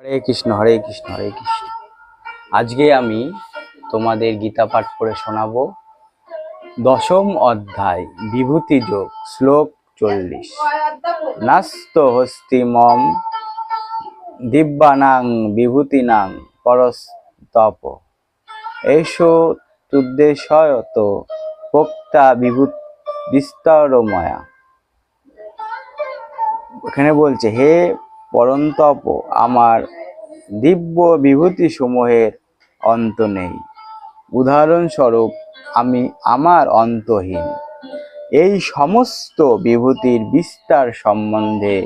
হরে কৃষ্ণ হরে কৃষ্ণ হরে কৃষ্ণ। আজকে আমি তোমাদের গীতা পাঠ করে শোনাবো। দশম অধ্যায়, বিভূতি যোগ, শ্লোক চল্লিশ। নাস্ত হস্তিমম দিব্যানাং বিভূতিনাং পরস্তপ। এসো তুদ্দেশয়ত পোক্তা বিভূ বিস্তরময়া। এখানে বলছে, হে পরন্তপ আমার দিব্য বিভূতি সমূহের অন্ত নেই। উদাহরণস্বরূপ, আমি আমার অন্তহীন। এই সমস্ত বিভূতির বিস্তার সম্বন্ধে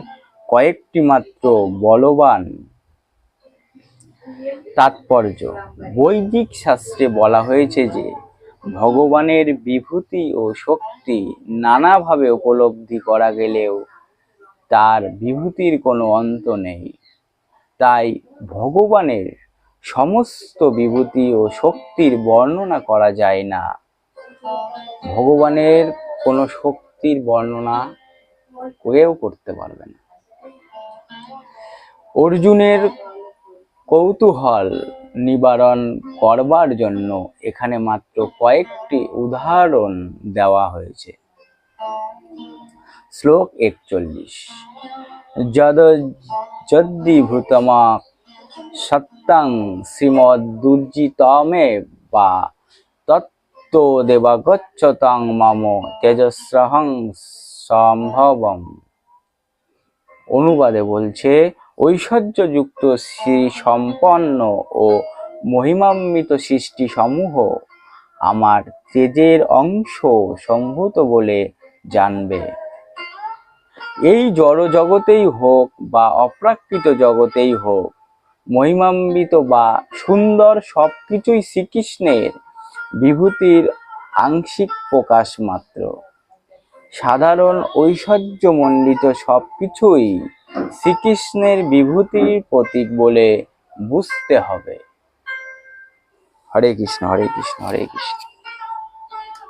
কয়েকটি মাত্র বলবান তাৎপর্য। বৈদিক শাস্ত্রে বলা হয়েছে যে, ভগবানের বিভূতি ও শক্তি নানাভাবে উপলব্ধি করা গেলেও তার বিভূতির কোনো অন্ত নেই। তাই ভগবানের সমস্ত বিভূতি ও শক্তির বর্ণনা করা যায় না। ভগবানের কোনো শক্তির বর্ণনা কেউ করতে পারবে না। অর্জুনের কৌতূহল নিবারণ করবার জন্য এখানে মাত্র কয়েকটি উদাহরণ দেওয়া হয়েছে। শ্লোক একচল্লিশ। যদ যদ্দিভূতমা সত্যাং শ্রীমদুর্জিতমে বা তত্ত্ব দেবাগচ্ছতাং মম তেজস্রহং সম্ভবম। অনুবাদে বলছে, ঐশ্বর্যযুক্ত শ্রী সম্পন্ন ও মহিমান্বিত সৃষ্টি সমূহ আমার তেজের অংশ সম্ভূত বলে জানবে। এই জড় জগতেই হোক বা অপ্রাকৃত জগতেই হোক মহিমাম্বিত বা সুন্দর সবকিছুই শ্রীকৃষ্ণের বিভূতির আংশিক প্রকাশ মাত্র। সাধারণ ঐশ্বর্যমণ্ডিত সবকিছুই শ্রীকৃষ্ণের বিভূতির প্রতীক বলে বুঝতে হবে। হরে কৃষ্ণ হরে কৃষ্ণ হরে কৃষ্ণ।